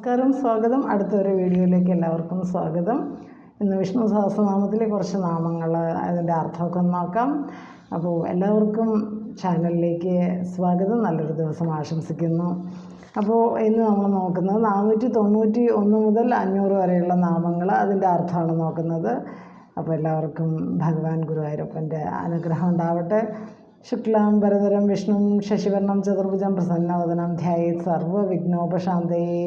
നമസ്കാരം സ്വാഗതം. അടുത്തൊരു വീഡിയോയിലേക്ക് എല്ലാവർക്കും സ്വാഗതം. ഇന്ന് വിഷ്ണു സഹസ്രനാമത്തിലെ കുറച്ച് നാമങ്ങൾ അതിന്റെ അർത്ഥമൊക്കെ നോക്കാം. അപ്പോൾ എല്ലാവർക്കും ചാനലിലേക്ക് സ്വാഗതം. നല്ലൊരു ദിവസം ആശംസിക്കുന്നു. അപ്പോൾ ഇന്ന് നമ്മൾ നോക്കുന്നത് നാനൂറ്റി തൊണ്ണൂറ്റി ഒന്ന് മുതൽ അഞ്ഞൂറ് വരെയുള്ള നാമങ്ങൾ അതിന്റെ അർത്ഥമാണ് നോക്കുന്നത്. അപ്പോൾ എല്ലാവർക്കും ഭഗവാൻ ഗുരുവായൂരപ്പന്റെ അനുഗ്രഹം ഉണ്ടാവട്ടെ. ശുക്ലാം വരദരം വിഷ്ണു ശശിവർണം ചതുർഭുജം പ്രസന്നവദനം ധ്യായേത് സർവവിഘ്നോപശാന്തയെ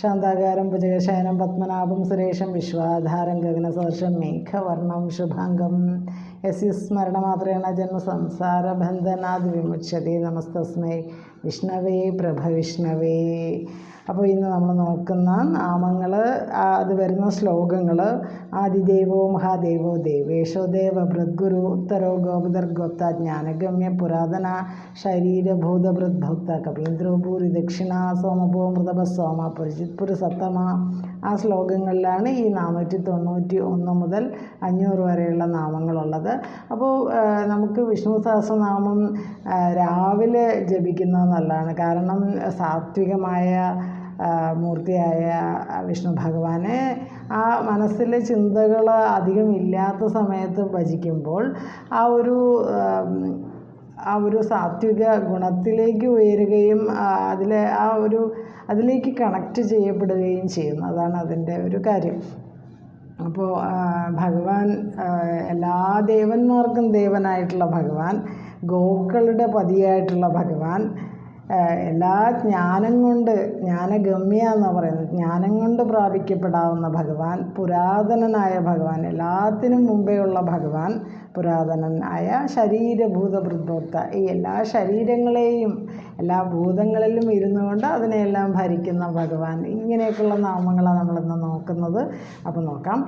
ശാന്താകാരം ഭുജകശയനം പത്മനാഭം സുരേഷം വിശ്വാധാരം ഗഗനസദർശം മേഘവർണം ശുഭാംഗം യസ്യ സ്മരണമാത്രേണ ജന്മസംസാരബന്ധനാദ് വിമുച്യത്തെ നമസ്തസ്മൈ വിഷ്ണവേ പ്രഭവിഷ്ണവേ അപ്പോൾ ഇന്ന് നമ്മൾ നോക്കുന്ന നാമങ്ങൾ അത് വരുന്ന ശ്ലോകങ്ങൾ ആദിദേവോ മഹാദേവോ ദേവേശോ ദേവ ഭൃദ്ഗുരു ഉത്തരോ ഗോപദർഗോപ്ത ജ്ഞാനഗമ്യ പുരാതന ശരീരഭൂത ഭക്ത കപീന്ദ്രോ ദക്ഷിണ സോമഭോ മൃതപ സോമ സത്തമ ആ ശ്ലോകങ്ങളിലാണ് ഈ നാനൂറ്റി തൊണ്ണൂറ്റി ഒന്ന് മുതൽ അഞ്ഞൂറ് വരെയുള്ള നാമങ്ങളുള്ളത്. അപ്പോൾ നമുക്ക് വിഷ്ണു സഹസ്രനാമം രാവിലെ ജപിക്കുന്നത് നല്ലതാണ്. കാരണം സാത്വികമായ മൂർത്തിയായ വിഷ്ണു ഭഗവാനെ ആ മനസ്സിലെ ചിന്തകൾ അധികം ഇല്ലാത്ത സമയത്ത് ഭജിക്കുമ്പോൾ ആ ഒരു ആ ഒരു സാത്വിക ഗുണത്തിലേക്ക് ഉയരുകയും അതിലെ ആ ഒരു അതിലേക്ക് കണക്റ്റ് ചെയ്യപ്പെടുകയും ചെയ്യുന്നു. അതാണ് അതിന്റെ ഒരു കാര്യം. അപ്പോൾ ഭഗവാൻ എല്ലാ ദേവന്മാർക്കും ദേവനായിട്ടുള്ള ഭഗവാൻ ഗോക്കളുടെ പതിയായിട്ടുള്ള ഭഗവാൻ എല്ലാ ജ്ഞാനം കൊണ്ട് ജ്ഞാനഗമ്യ എന്നാണ് പറയുന്നത്. ജ്ഞാനം കൊണ്ട് പ്രാപിക്കപ്പെടാവുന്ന ഭഗവാൻ പുരാതനനായ ഭഗവാൻ എല്ലാത്തിനും മുമ്പേ ഉള്ള ഭഗവാൻ പുരാതനനായ ശരീരഭൂതഭൃദ്ഭോക്ത ഈ എല്ലാ ശരീരങ്ങളെയും എല്ലാ ഭൂതങ്ങളിലും ഇരുന്നു കൊണ്ട് അതിനെയെല്ലാം ഭരിക്കുന്ന ഭഗവാൻ. ഇങ്ങനെയൊക്കെയുള്ള നാമങ്ങളാണ് നമ്മളിന്ന് നോക്കുന്നത്. അപ്പോൾ നോക്കാം.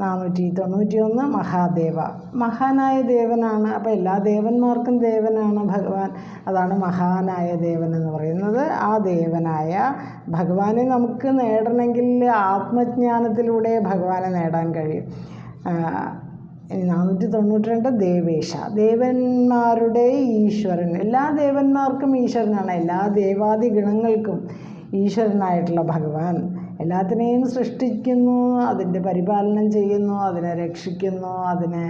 നാനൂറ്റി തൊണ്ണൂറ്റി ഒന്ന് മഹാദേവ. മഹാനായ ദേവനാണ്. അപ്പോൾ എല്ലാ ദേവന്മാർക്കും ദേവനാണ് ഭഗവാൻ. അതാണ് മഹാനായ ദേവൻ എന്ന് പറയുന്നത്. ആ ദേവനായ ഭഗവാനെ നമുക്ക് നേടണമെങ്കിൽ ആത്മജ്ഞാനത്തിലൂടെ ഭഗവാനെ നേടാൻ കഴിയും. നാനൂറ്റി തൊണ്ണൂറ്റി രണ്ട് ദേവേശ. ദേവന്മാരുടെ ഈശ്വരൻ. എല്ലാ ദേവന്മാർക്കും ഈശ്വരനാണ്. എല്ലാ ദേവാദി ഗണങ്ങൾക്കും ഈശ്വരനായിട്ടുള്ള ഭഗവാൻ. എല്ലാത്തിനെയും സൃഷ്ടിക്കുന്നു അതിന്റെ പരിപാലനം ചെയ്യുന്നു അതിനെ രക്ഷിക്കുന്നു അതിനെ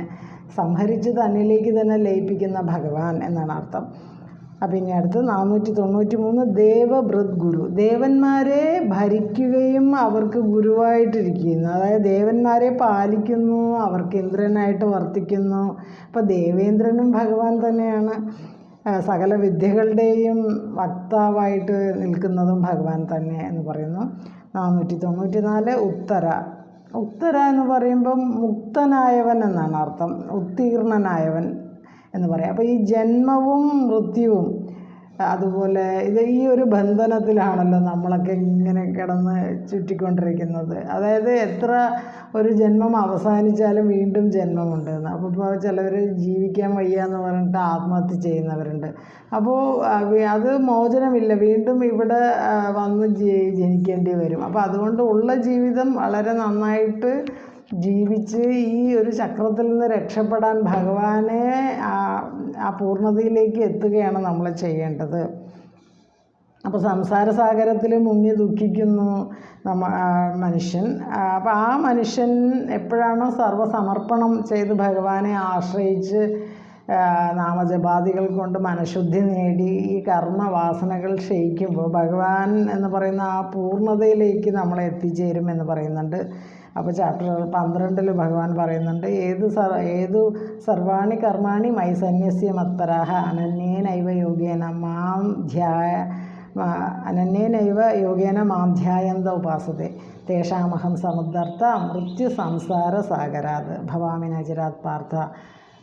സംഹരിച്ച് തന്നിലേക്ക് തന്നെ ലയിപ്പിക്കുന്ന ഭഗവാൻ എന്നാണ് അർത്ഥം. അപ്പം ഇനി അടുത്ത് നാനൂറ്റി തൊണ്ണൂറ്റി മൂന്ന് ദേവഭൃത് ഗുരു ദേവന്മാരെ ഭരിക്കുകയും അവർക്ക് ഗുരുവായിട്ടിരിക്കുന്നു. അതായത് ദേവന്മാരെ പാലിക്കുന്നു അവർക്ക് ഇന്ദ്രനായിട്ട് വർത്തിക്കുന്നു. അപ്പോൾ ദേവേന്ദ്രനും ഭഗവാൻ തന്നെയാണ്. സകല വിദ്യകളുടെയും വക്താവായിട്ട് നിൽക്കുന്നതും ഭഗവാൻ തന്നെ എന്ന് പറയുന്നു. നാനൂറ്റി തൊണ്ണൂറ്റി നാല് ഉത്തര. ഉത്തര എന്ന് പറയുമ്പം മുക്തനായവൻ എന്നാണ് അർത്ഥം. ഉത്തീർണനായവൻ എന്ന് പറയാം. അപ്പോൾ ഈ ജന്മവും മൃത്യുവും അതുപോലെ ഇത് ഈ ഒരു ബന്ധനത്തിലാണല്ലോ നമ്മളൊക്കെ ഇങ്ങനെ കിടന്ന് ചുറ്റിക്കൊണ്ടിരിക്കുന്നത്. അതായത് എത്ര ഒരു ജന്മം അവസാനിച്ചാലും വീണ്ടും ജന്മമുണ്ട്. അപ്പൊ അപ്പോൾ ഇപ്പോൾ ചിലവർ ജീവിക്കാൻ വയ്യ എന്ന് പറഞ്ഞിട്ട് ആത്മഹത്യ ചെയ്യുന്നവരുണ്ട്. അപ്പോൾ അത് മോചനമില്ല. വീണ്ടും ഇവിടെ വന്ന് ജനിക്കേണ്ടി വരും. അപ്പോൾ അതുകൊണ്ട് ഉള്ള ജീവിതം വളരെ നന്നായിട്ട് ജീവിച്ച് ഈ ഒരു ചക്രത്തിൽ നിന്ന് രക്ഷപ്പെടാൻ ഭഗവാനെ ആ പൂർണതയിലേക്ക് എത്തുകയാണ് നമ്മൾ ചെയ്യേണ്ടത്. അപ്പോൾ സംസാര സാഗരത്തിൽ മുങ്ങി ദുഃഖിക്കുന്നു നമ്മ മനുഷ്യൻ. അപ്പോൾ ആ മനുഷ്യൻ എപ്പോഴാണോ സർവസമർപ്പണം ചെയ്ത് ഭഗവാനെ ആശ്രയിച്ച് നാമജപാദികൾ കൊണ്ട് മനഃശുദ്ധി നേടി ഈ കർമ്മവാസനകൾ ക്ഷയിക്കുമ്പോൾ ഭഗവാൻ എന്ന് പറയുന്ന ആ പൂർണതയിലേക്ക് നമ്മൾ എത്തിച്ചേരും എന്ന് പറയുന്നുണ്ട്. അപ്പോൾ ചാപ്റ്റർ പന്ത്രണ്ടിൽ ഭഗവാൻ പറയുന്നുണ്ട് ഏത് സർ ഏതു സർവാണി കർമാണി മൈ സന്യസ്യ മത്പരാഹ അനന്യേനൈവ യോഗേന മാം ധ്യായ അനന്യേനൈവ യോഗേന മാം ധ്യായന്ത ഉപാസത്തെ തേഷാമഹം സമുദ്ധർത്ത മൃത്യു സംസാര സാഗരാത് ഭവാമി നജരാത് പാർത്ഥ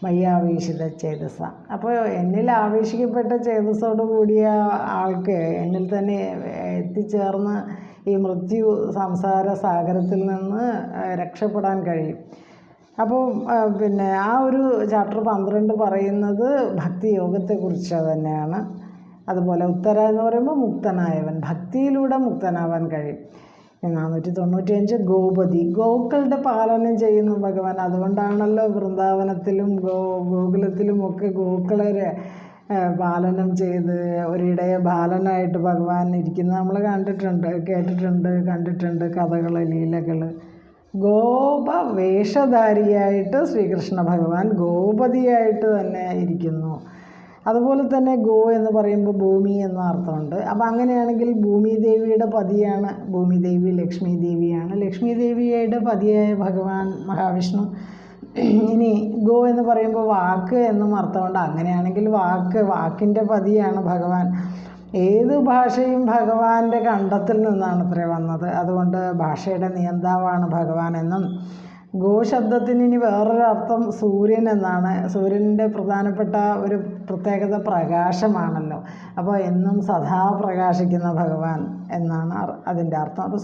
മയ്യാവേശിത ചേതസ. അപ്പോൾ എന്നിൽ ആവേശിക്കപ്പെട്ട ചേതസ്സോടു കൂടിയ ആൾക്ക് എന്നിൽ തന്നെ എത്തിച്ചേർന്ന് ഈ മൃത്യു സംസാര സാഗരത്തിൽ നിന്ന് രക്ഷപ്പെടാൻ കഴിയും. അപ്പോൾ പിന്നെ ആ ഒരു ചാപ്റ്റർ പന്ത്രണ്ട് പറയുന്നത് ഭക്തി യോഗത്തെക്കുറിച്ച് തന്നെയാണ്. അതുപോലെ ഉത്തര എന്ന് പറയുമ്പോൾ മുക്തനായവൻ ഭക്തിയിലൂടെ മുക്തനാവാൻ കഴിയും. നാനൂറ്റി തൊണ്ണൂറ്റിയഞ്ച് ഗോപതി ഗോക്കളുടെ പാലനം ചെയ്യുന്നു ഭഗവാൻ. അതുകൊണ്ടാണല്ലോ വൃന്ദാവനത്തിലും ഗോ ഗോകുലത്തിലും ഒക്കെ ഗോക്കളെ പാലനം ചെയ്ത് ഒരിടയെ ബാലനായിട്ട് ഭഗവാൻ ഇരിക്കുന്നത് നമ്മൾ കണ്ടിട്ടുണ്ട് കേട്ടിട്ടുണ്ട് കണ്ടിട്ടുണ്ട് കഥകൾ ലീലകൾ ഗോപ വേഷധാരിയായിട്ട് ശ്രീകൃഷ്ണ ഭഗവാൻ ഗോപതിയായിട്ട് തന്നെ ഇരിക്കുന്നു. അതുപോലെ തന്നെ ഗോ എന്ന് പറയുമ്പോൾ ഭൂമി എന്ന അർത്ഥമുണ്ട്. അപ്പോൾ അങ്ങനെയാണെങ്കിൽ ഭൂമി ദേവിയുടെ പതിയാണ് ഭൂമി ദേവി ലക്ഷ്മി ദേവിയാണ്. ലക്ഷ്മി ദേവിയുടെ പതിയായ ഭഗവാൻ മഹാവിഷ്ണു ഇനി ഗോ എന്ന് പറയുമ്പോൾ വാക്ക് എന്നും അർത്ഥമുണ്ട്. അങ്ങനെയാണെങ്കിൽ വാക്ക് വാക്കിന്റെ പതിയാണ് ഭഗവാൻ. ഏത് ഭാഷയും ഭഗവാന്റെ കണ്ടത്തിൽ നിന്നാണ് അത്രേ വന്നത്. അതുകൊണ്ട് ഭാഷയുടെ നിയന്താവാണ് ഭഗവാൻ എന്നും. ഗോ ശബ്ദത്തിന് ഇനി വേറൊരു അർത്ഥം സൂര്യൻ എന്നാണ്. സൂര്യന്റെ പ്രധാനപ്പെട്ട ഒരു പ്രത്യേകത പ്രകാശമാണല്ലോ. അപ്പോൾ എന്നും സദാ പ്രകാശിക്കുന്ന ഭഗവാൻ എന്നാണ് അതിന്റെ അർത്ഥം. അപ്പോൾ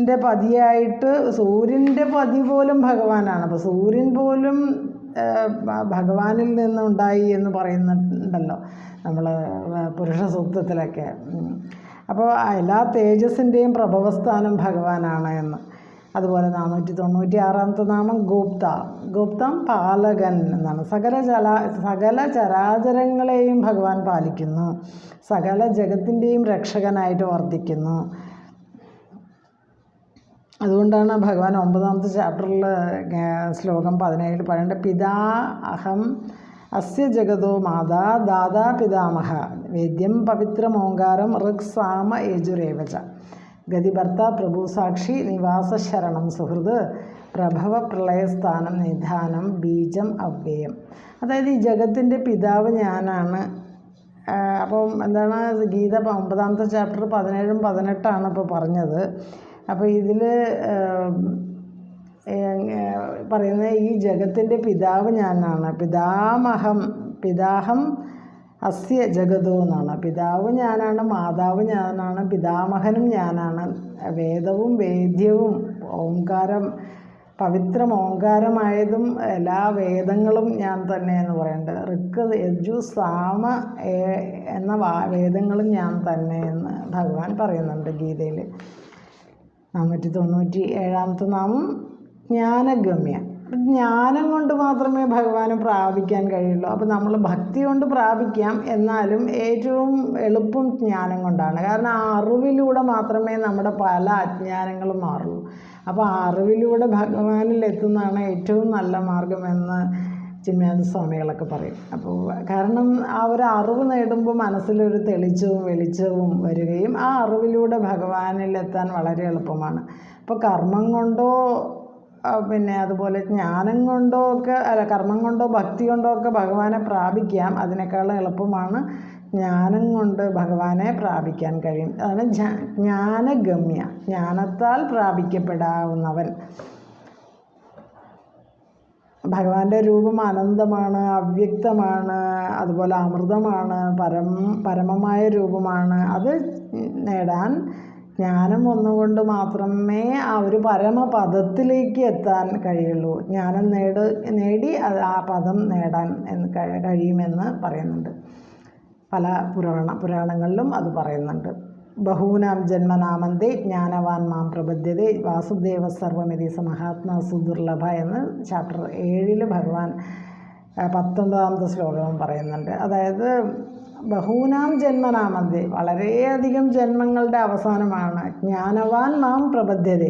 സൂര്യന്റെ പതിയായിട്ട് സൂര്യന്റെ പതി പോലും ഭഗവാനാണ്. അപ്പോൾ സൂര്യൻ പോലും ഭഗവാനിൽ നിന്നുണ്ടായി എന്ന് പറയുന്നുണ്ടല്ലോ നമ്മൾ പുരുഷ സൂക്തത്തിലൊക്കെ. അപ്പോൾ എല്ലാ തേജസ്സിന്റെയും പ്രഭവസ്ഥാനം ഭഗവാനാണ് എന്ന്. അതുപോലെ നാനൂറ്റി തൊണ്ണൂറ്റി ആറാമത്തെ നാമം ഗുപ്ത. ഗുപ്തം പാലകൻ എന്നാണ്. സകല ചല സകല ചരാചരങ്ങളെയും ഭഗവാൻ പാലിക്കുന്നു. സകല ജഗത്തിന്റെയും രക്ഷകനായിട്ട് വർദ്ധിക്കുന്നു അതുകൊണ്ടാണ് ഭഗവാൻ ഒമ്പതാമത്തെ ചാപ്റ്ററിൽ ശ്ലോകം പതിനേഴിൽ പറയേണ്ടത് പിതാ അഹം അസ്യ ജഗതോ മാതാ ദാദാ പിതാമഹ വേദ്യം പവിത്രമോങ്കാരം ഋക് സാമ യജുരേവച ഗതിഭർത്ത പ്രഭു സാക്ഷി നിവാസ ശരണം സുഹൃത് പ്രഭവ പ്രളയസ്ഥാനം നിധാനം ബീജം അവ്യയം. അതായത് ഈ ജഗത്തിന്റെ പിതാവ് ഞാനാണ്. അപ്പം എന്താണ് ഗീത ഒമ്പതാമത്തെ ചാപ്റ്റർ പതിനേഴും പതിനെട്ടാണ് ഇപ്പോൾ പറഞ്ഞത്. അപ്പോൾ ഇതിൽ പറയുന്നത് ഈ ജഗത്തിന്റെ പിതാവ് ഞാനാണ്. പിതാമഹം പിതാഹം അസ്യ ജഗതോ എന്നാണ്. പിതാവ് ഞാനാണ് മാതാവ് ഞാനാണ് പിതാമഹനും ഞാനാണ്. വേദവും വേദ്യവും ഓംകാരം പവിത്രം ഓങ്കാരമായതും എല്ലാ വേദങ്ങളും ഞാൻ തന്നെ എന്ന് പറയുന്നുണ്ട് ഋക്ക് യജു സാമ എന്ന വേദങ്ങളും ഞാൻ തന്നെ എന്ന് ഭഗവാൻ പറയുന്നുണ്ട് ഗീതയിൽ നാനൂറ്റി തൊണ്ണൂറ്റി ഏഴാമത്തെ നാമം ജ്ഞാനഗമ്യ. ജ്ഞാനം കൊണ്ട് മാത്രമേ ഭഗവാനെ പ്രാപിക്കാൻ കഴിയുള്ളൂ. അപ്പോൾ നമ്മൾ ഭക്തി കൊണ്ട് പ്രാപിക്കാം എന്നാലും ഏറ്റവും എളുപ്പം ജ്ഞാനം കൊണ്ടാണ്. കാരണം ആ അറിവിലൂടെ മാത്രമേ നമ്മുടെ പല അജ്ഞാനങ്ങളും മാറുള്ളൂ. അപ്പോൾ ആ അറിവിലൂടെ ഭഗവാനിൽ എത്തുന്നതാണ് ഏറ്റവും നല്ല മാർഗമെന്ന് ചിന്മയാനന്ദ സ്വാമികളൊക്കെ പറയും. അപ്പോൾ കാരണം ആ ഒരു അറിവ് നേടുമ്പോൾ മനസ്സിലൊരു തെളിച്ചവും വെളിച്ചവും വരികയും ആ അറിവിലൂടെ ഭഗവാനിൽ എത്താൻ വളരെ എളുപ്പമാണ്. അപ്പോൾ കർമ്മം കൊണ്ടോ പിന്നെ അതുപോലെ ജ്ഞാനം കൊണ്ടോ ഒക്കെ അല്ല കർമ്മം കൊണ്ടോ ഭക്തി കൊണ്ടോ ഒക്കെ ഭഗവാനെ പ്രാപിക്കാം. അതിനേക്കാളും എളുപ്പമാണ് ജ്ഞാനം കൊണ്ട് ഭഗവാനെ പ്രാപിക്കാൻ കഴിയും. അതാണ് ജ്ഞാ- ജ്ഞാനഗമ്യ. ജ്ഞാനത്താൽ പ്രാപിക്കപ്പെടാവുന്നവൻ. ഭഗവാന്റെ രൂപം അനന്തമാണ് അവ്യക്തമാണ് അതുപോലെ അമൃതമാണ് പരം പരമമായ രൂപമാണ്. അത് നേടാൻ ജ്ഞാനം ഒന്നുകൊണ്ട് മാത്രമേ ആ ഒരു പരമപദത്തിലേക്ക് എത്താൻ കഴിയുള്ളൂ. ജ്ഞാനം നേട് നേടി ആ പദം നേടാൻ എന്ന് കഴി- കഴിയുമെന്ന് പറയുന്നുണ്ട്. പല പുരാണ പുരാണങ്ങളിലും അത് പറയുന്നുണ്ട്. ബഹൂനാം ജന്മനാമന്തേ ജ്ഞാനവാൻ മാം പ്രബദ്ധ്യത വാസുദേവ സർവമിതി സമഹാത്മാ സുദുർലഭ എന്ന് ചാപ്റ്റർ ഏഴിൽ ഭഗവാൻ പത്തൊമ്പതാമത്തെ ശ്ലോകവും പറയുന്നുണ്ട്. അതായത് ബഹൂനാം ജന്മനാമന്തേ വളരെയധികം ജന്മങ്ങളുടെ അവസാനമാണ്. ജ്ഞാനവാൻ മാം പ്രബദ്ധ്യത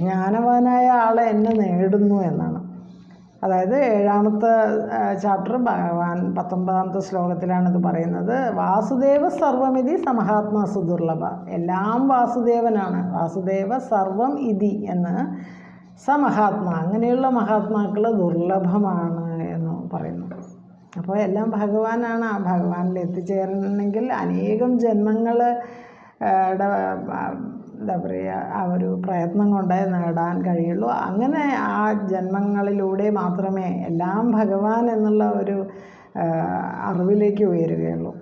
ജ്ഞാനവാനായ ആളെ എന്നെ നേടുന്നു എന്നാണ്. അതായത് ഏഴാമത്തെ ചാപ്റ്റർ ഭഗവാൻ പത്തൊമ്പതാമത്തെ ശ്ലോകത്തിലാണ് ഇത് പറയുന്നത്. വാസുദേവ സർവമിതി സമഹാത്മാ സുദുർലഭ. എല്ലാം വാസുദേവനാണ്. വാസുദേവ സർവം ഇതി എന്ന് സമഹാത്മാ അങ്ങനെയുള്ള മഹാത്മാക്കൾ ദുർലഭമാണ് എന്ന് പറയുന്നു. അപ്പോൾ എല്ലാം ഭഗവാനാണ്. ആ ഭഗവാനിൽ എത്തിച്ചേരണമെങ്കിൽ അനേകം ജന്മങ്ങൾ എന്താ പറയുക ആ ഒരു പ്രയത്നം കൊണ്ടേ നേടാൻ കഴിയുള്ളൂ. അങ്ങനെ ആ ജന്മങ്ങളിലൂടെ മാത്രമേ എല്ലാം ഭഗവാൻ എന്നുള്ള ഒരു അറിവിലേക്ക് ഉയരുകയുള്ളൂ.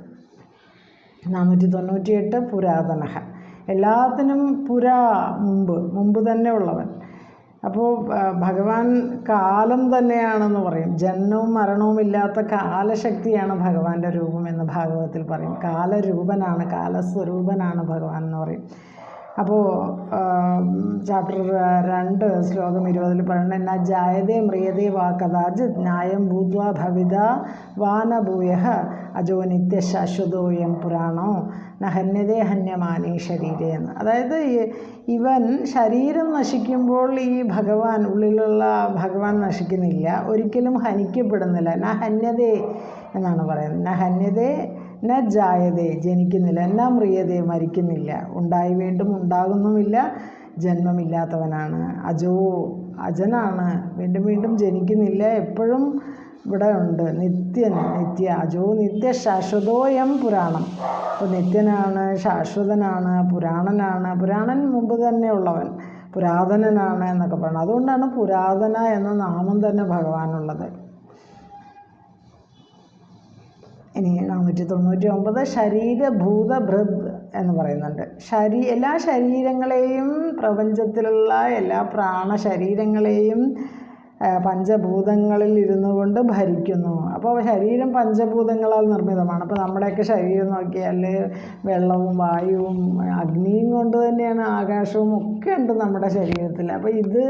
നാനൂറ്റി തൊണ്ണൂറ്റിയെട്ട് പുരാതന എല്ലാത്തിനും പുരാ മുമ്പ് മുമ്പ് തന്നെ ഉള്ളവൻ. അപ്പോൾ ഭഗവാൻ കാലം തന്നെയാണെന്ന് പറയും. ജനനവും മരണവും ഇല്ലാത്ത കാലശക്തിയാണ് ഭഗവാന്റെ രൂപം എന്ന് ഭാഗവതത്തിൽ പറയും. കാലരൂപനാണ് കാലസ്വരൂപനാണ് ഭഗവാൻ എന്ന് പറയും. അപ്പോൾ ചാപ്റ്റർ രണ്ട് ശ്ലോകം ഇരുപതിൽ പറയുന്നത് ജായതേ മ്രിയതേ വാ കഥാചിത് ന്യായം ഭൂത്വാ ഭവിത വാനഭൂയ അജോ നിത്യശാശ്വതോയം പുരാണോ നഹന്യതേ ഹന്യമാനേ ശരീരേ എന്ന്. അതായത് ഇവൻ ശരീരം നശിക്കുമ്പോൾ ഈ ഭഗവാൻ ഉള്ളിലുള്ള ഭഗവാൻ നശിക്കുന്നില്ല ഒരിക്കലും ഹനിക്കപ്പെടുന്നില്ല. ന ഹന്യതേ എന്നാണ് പറയുന്നത്. ന ഹന്യതേ ന ജായതേ ജനിക്കുന്നില്ല. ന മ്രിയതേ മരിക്കുന്നില്ല. ഉണ്ടായി വീണ്ടും ഉണ്ടാകുന്നുമില്ല. ജന്മമില്ലാത്തവനാണ്. അജോ അജനാണ്. വീണ്ടും വീണ്ടും ജനിക്കുന്നില്ല. എപ്പോഴും ഇവിടെ ഉണ്ട്. നിത്യൻ നിത്യ അജോ നിത്യ ശാശ്വതോയം പുരാണം. അപ്പോൾ നിത്യനാണ് ശാശ്വതനാണ് പുരാണനാണ്. പുരാണൻ മുമ്പ് തന്നെ ഉള്ളവൻ. പുരാതനനാണ് എന്നൊക്കെ പറയണം അതുകൊണ്ടാണ് പുരാതന എന്ന നാമം തന്നെ ഭഗവാനുള്ളത്. ഇനി നാനൂറ്റി തൊണ്ണൂറ്റി ഒമ്പത് ശരീരഭൂത ഭൃത് എന്ന് പറയുന്നുണ്ട്. ശരീ എല്ലാ ശരീരങ്ങളെയും പ്രപഞ്ചത്തിലുള്ള എല്ലാ പ്രാണശരീരങ്ങളെയും ശരീരങ്ങളെയും പഞ്ചഭൂതങ്ങളിൽ ഇരുന്നു കൊണ്ട് ഭരിക്കുന്നു. അപ്പോൾ ശരീരം പഞ്ചഭൂതങ്ങളാൽ നിർമ്മിതമാണ്. അപ്പോൾ നമ്മുടെയൊക്കെ ശരീരം നോക്കിയാൽ വെള്ളവും വായുവും അഗ്നിയും കൊണ്ട് തന്നെയാണ് ആകാശവും ഒക്കെ ഉണ്ട് നമ്മുടെ ശരീരത്തിൽ. അപ്പോൾ ഇത്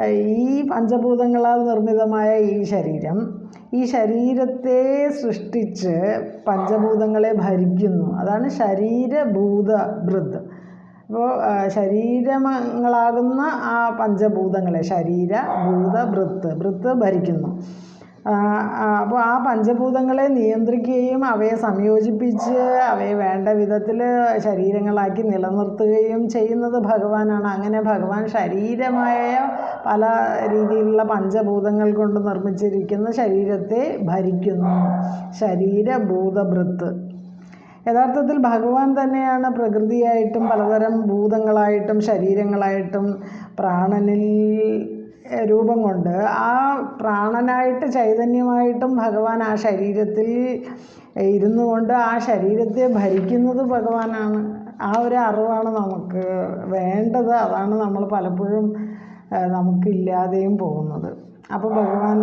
ഈ പഞ്ചഭൂതങ്ങളാൽ നിർമ്മിതമായ ഈ ശരീരം ഈ ശരീരത്തെ സൃഷ്ടിച്ച് പഞ്ചഭൂതങ്ങളെ ഭരിക്കുന്നു. അതാണ് ശരീരഭൂത ഭൃത് അപ്പോൾ ശരീരങ്ങളാകുന്ന ആ പഞ്ചഭൂതങ്ങളെ ശരീര ഭൂത ഭൃത്ത് ഭൃത്ത് ഭരിക്കുന്നു. അപ്പോൾ ആ പഞ്ചഭൂതങ്ങളെ നിയന്ത്രിക്കുകയും അവയെ സംയോജിപ്പിച്ച് അവയെ വേണ്ട വിധത്തിൽ ശരീരങ്ങളാക്കി നിലനിർത്തുകയും ചെയ്യുന്നത് ഭഗവാനാണ്. അങ്ങനെ ഭഗവാൻ ശരീരമായ പല രീതിയിലുള്ള പഞ്ചഭൂതങ്ങൾ കൊണ്ട് നിർമ്മിച്ചിരിക്കുന്ന ശരീരത്തെ ഭരിക്കുന്നു. ശരീരഭൂതഭൃത്ത്. യഥാർത്ഥത്തിൽ ഭഗവാൻ തന്നെയാണ് പ്രകൃതിയായിട്ടും പലതരം ഭൂതങ്ങളായിട്ടും ശരീരങ്ങളായിട്ടും പ്രാണനിൽ രൂപം കൊണ്ട് ആ പ്രാണനായിട്ട് ചൈതന്യമായിട്ടും ഭഗവാൻ ആ ശരീരത്തിൽ ഇരുന്നു കൊണ്ട് ആ ശരീരത്തെ ഭരിക്കുന്നത് ഭഗവാനാണ്. ആ ഒരു അറിവാണ് നമുക്ക് വേണ്ടത്. അതാണ് നമ്മൾ പലപ്പോഴും നമുക്കില്ലാതെയും പോകുന്നത്. അപ്പോൾ ഭഗവാൻ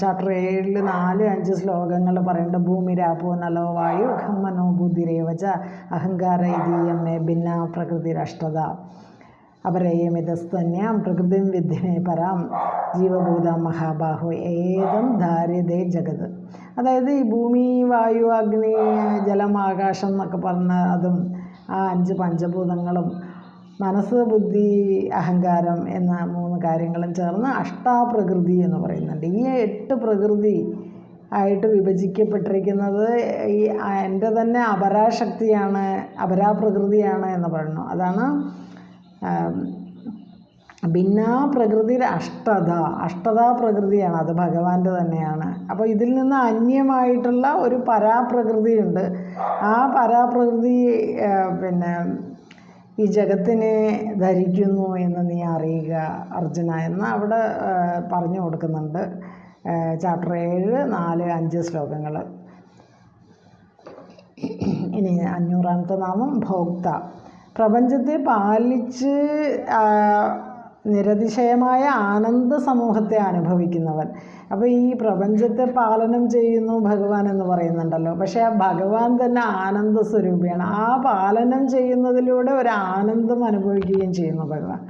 ചാപ്റ്റർ ഏഴിൽ നാല് അഞ്ച് ശ്ലോകങ്ങൾ പറയുന്നുണ്ട്. ഭൂമി രാപോ നലോ വായു ഖമ്മനോ മനോ ബുദ്ധിരേവച അഹങ്കാര ഇതീയമ്മേ ഭിന്ന പ്രകൃതി പ്രകൃതിരഷ്ടത അപരയമിതസ്തന്യാം പ്രകൃതിം വിദ്യമേ പരാം ജീവഭൂത മഹാബാഹു ഏതം ധാര്യതേ ജഗത്. അതായത് ഈ ഭൂമി വായു അഗ്നി ജലം ആകാശം എന്നൊക്കെ പറഞ്ഞ അതും ആ അഞ്ച് പഞ്ചഭൂതങ്ങളും മനസ്സ് ബുദ്ധി അഹങ്കാരം എന്ന മൂന്ന് കാര്യങ്ങളും ചേർന്ന് അഷ്ടാപ്രകൃതി എന്ന് പറയുന്നുണ്ട്. ഈ എട്ട് പ്രകൃതി ആയിട്ട് വിഭജിക്കപ്പെട്ടിരിക്കുന്നത് ഈ എന്റെ തന്നെ അപരാശക്തിയാണ് അപരാപ്രകൃതിയാണ് എന്ന് പറയുന്നു. അതാണ് ഭിന്നാ പ്രകൃതി അഷ്ടത. അഷ്ടതാ പ്രകൃതിയാണ് അത് ഭഗവാന്റെ തന്നെയാണ്. അപ്പോൾ ഇതിൽ നിന്ന് അന്യമായിട്ടുള്ള ഒരു പരാപ്രകൃതിയുണ്ട്. ആ പരാപ്രകൃതി പിന്നെ ഈ ജഗത്തിനെ ധരിക്കുന്നു എന്ന് നീ അറിയുക അർജുന എന്ന് അവിടെ പറഞ്ഞു കൊടുക്കുന്നുണ്ട്. ചാപ്റ്റർ ഏഴ് നാല് അഞ്ച് ശ്ലോകങ്ങൾ. ഇനി അഞ്ഞൂറാമത്തെ നാമം ഭോക്ത. പ്രപഞ്ചത്തെ പാലിച്ച് നിരതിശയമായ ആനന്ദ സമൂഹത്തെ അനുഭവിക്കുന്നവൻ. അപ്പോൾ ഈ പ്രപഞ്ചത്തെ പാലനം ചെയ്യുന്നു ഭഗവാൻ എന്ന് പറയുന്നുണ്ടല്ലോ. പക്ഷേ ആ ഭഗവാൻ തന്നെ ആനന്ദ സ്വരൂപിയാണ്. ആ പാലനം ചെയ്യുന്നതിലൂടെ ഒരു ആനന്ദം അനുഭവിക്കുകയും ചെയ്യുന്നു ഭഗവാൻ.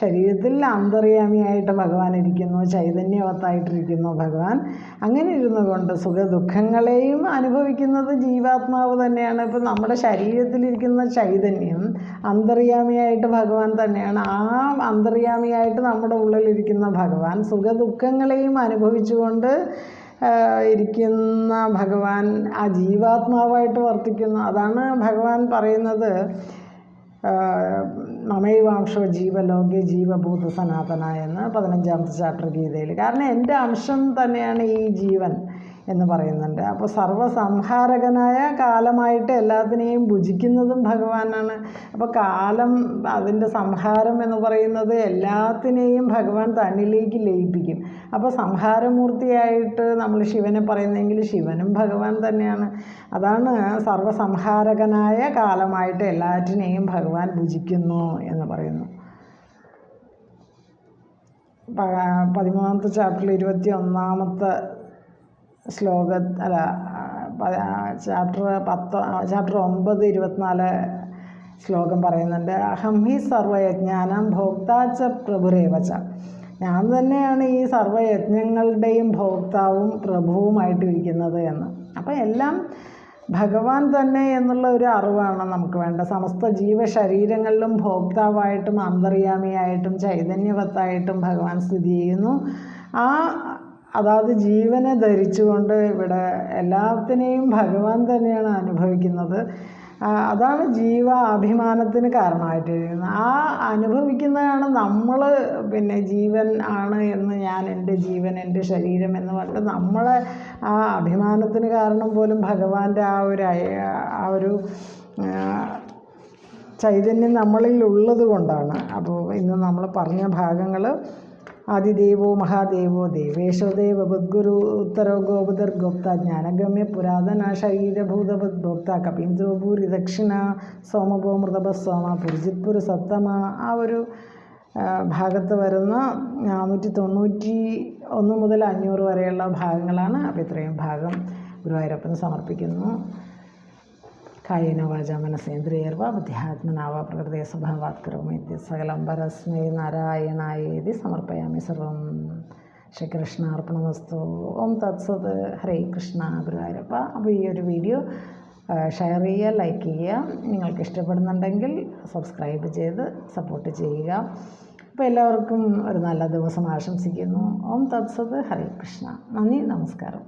ശരീരത്തിൽ അന്തർയാമിയായിട്ട് ഭഗവാൻ ഇരിക്കുന്നു ചൈതന്യവത്തായിട്ടിരിക്കുന്നു ഭഗവാൻ. അങ്ങനെ ഇരുന്നു കൊണ്ട് സുഖ ദുഃഖങ്ങളെയും അനുഭവിക്കുന്നത് ജീവാത്മാവ് തന്നെയാണ്. ഇപ്പം നമ്മുടെ ശരീരത്തിലിരിക്കുന്ന ചൈതന്യം അന്തര്യാമിയായിട്ട് ഭഗവാൻ തന്നെയാണ്. ആ അന്തര്യാമിയായിട്ട് നമ്മുടെ ഉള്ളിലിരിക്കുന്ന ഭഗവാൻ സുഖ ദുഃഖങ്ങളെയും അനുഭവിച്ചുകൊണ്ട് ഇരിക്കുന്ന ഭഗവാൻ ആ ജീവാത്മാവായിട്ട് വർത്തിക്കുന്നു. അതാണ് ഭഗവാൻ പറയുന്നത് മമൈവാംശോ ജീവലോകെ ജീവഭൂത സനാതന എന്ന് പതിനഞ്ചാമത്തെ ചാപ്റ്റർ ഗീതയിൽ കാരണം എന്റെ അംശം തന്നെയാണ് ഈ ജീവൻ. എന്ന് പറയുന്നുണ്ട്. അപ്പോൾ സർവസംഹാരകനായ കാലമായിട്ട് എല്ലാത്തിനെയും ഭുജിക്കുന്നതും ഭഗവാനാണ്. അപ്പോൾ കാലം അതിന്റെ സംഹാരം എന്ന് പറയുന്നത് എല്ലാത്തിനെയും ഭഗവാൻ തന്നിലേക്ക് ലയിപ്പിക്കും. അപ്പോൾ സംഹാരമൂർത്തിയായിട്ട് നമ്മൾ ശിവനെ പറയുന്നെങ്കിൽ ശിവനും ഭഗവാൻ തന്നെയാണ്. അതാണ് സർവസംഹാരകനായ കാലമായിട്ട് എല്ലാറ്റിനെയും ഭഗവാൻ ഭുജിക്കുന്നു എന്ന് പറയുന്നു. പതിമൂന്നാമത്തെ ചാപ്റ്ററിൽ ഇരുപത്തി ഒന്നാമത്തെ ശ്ലോക അല്ല ചാപ്റ്റർ പത്ത് ചാപ്റ്റർ ഒമ്പത് ഇരുപത്തിനാല് ശ്ലോകം പറയുന്നുണ്ട് അഹം ഹി സർവയജ്ഞാനം ഭോക്താച്ച പ്രഭുരേവച്ച ഞാൻ തന്നെയാണ് ഈ സർവയജ്ഞങ്ങളുടെയും ഭോക്താവും പ്രഭുവുമായിട്ടിരിക്കുന്നത് എന്ന്. അപ്പം എല്ലാം ഭഗവാൻ തന്നെ എന്നുള്ള ഒരു അറിവാണ് നമുക്ക് വേണ്ട സമസ്ത ജീവശരീരങ്ങളിലും ഭോക്താവായിട്ടും അന്തർയാമിയായിട്ടും ചൈതന്യവത്തായിട്ടും ഭഗവാൻ സ്ഥിതി ചെയ്യുന്നു. ആ അതായത് ജീവനെ ധരിച്ചുകൊണ്ട് ഇവിടെ എല്ലാത്തിനെയും ഭഗവാൻ തന്നെയാണ് അനുഭവിക്കുന്നത്. അതാണ് ജീവ അഭിമാനത്തിന് കാരണമായിട്ടിരിക്കുന്നത്. ആ അനുഭവിക്കുന്നതാണ് നമ്മൾ പിന്നെ ജീവൻ ആണ് എന്ന് ഞാൻ എന്റെ ജീവൻ എന്റെ ശരീരം എന്ന് പറഞ്ഞിട്ട് നമ്മളെ ആ അഭിമാനത്തിന് കാരണം പോലും ഭഗവാന്റെ ആ ഒരു ആ ഒരു ചൈതന്യം നമ്മളിൽ ഉള്ളത് കൊണ്ടാണ്. അപ്പോൾ ഇന്ന് നമ്മൾ പറഞ്ഞ ഭാഗങ്ങൾ ആദിദേവോ മഹാദേവോ ദേവേശോ ദേവ ഭഗുരു ഉത്തരോ ഗോപദർ ഗോപ്ത ജ്ഞാനഗമ്യ പുരാതന ശരീരഭൂതപത് ഭോക്ത കപീന്ദ്രോ ദക്ഷിണ സോമഭോ മൃതഭ സോമ പുരുജിത്പുര സത്തമ ആ ഒരു ഭാഗത്ത് വരുന്ന നാനൂറ്റി തൊണ്ണൂറ്റി ഒന്ന് മുതൽ അഞ്ഞൂറ് വരെയുള്ള ഭാഗങ്ങളാണ്. അപ്പോൾ ഇത്രയും ഭാഗം ഗുരുവായൂരപ്പന് സമർപ്പിക്കുന്നു. കായേന വാച മനസേന്ദ്രിയർവ ബുദ്ധിയാത്മനാവ പ്രകൃതിയ സ്വഭാവാത് കരോമി സകലം പരസ്മൈ നാരായണായേതി സമർപ്പയാമി സർവം. ശ്രീകൃഷ്ണാർപ്പണമസ്തു. ഓം തത്സത്. ഹരേ കൃഷ്ണ ഗുരുവായൂരപ്പ. അപ്പോൾ ഈ ഒരു വീഡിയോ ഷെയർ ചെയ്യുക ലൈക്ക് ചെയ്യുക. നിങ്ങൾക്ക് ഇഷ്ടപ്പെടുന്നുണ്ടെങ്കിൽ സബ്സ്ക്രൈബ് ചെയ്ത് സപ്പോർട്ട് ചെയ്യുക. അപ്പോൾ എല്ലാവർക്കും ഒരു നല്ല ദിവസം ആശംസിക്കുന്നു. ഓം തത്സത്. ഹരേ കൃഷ്ണ. നന്ദി നമസ്കാരം.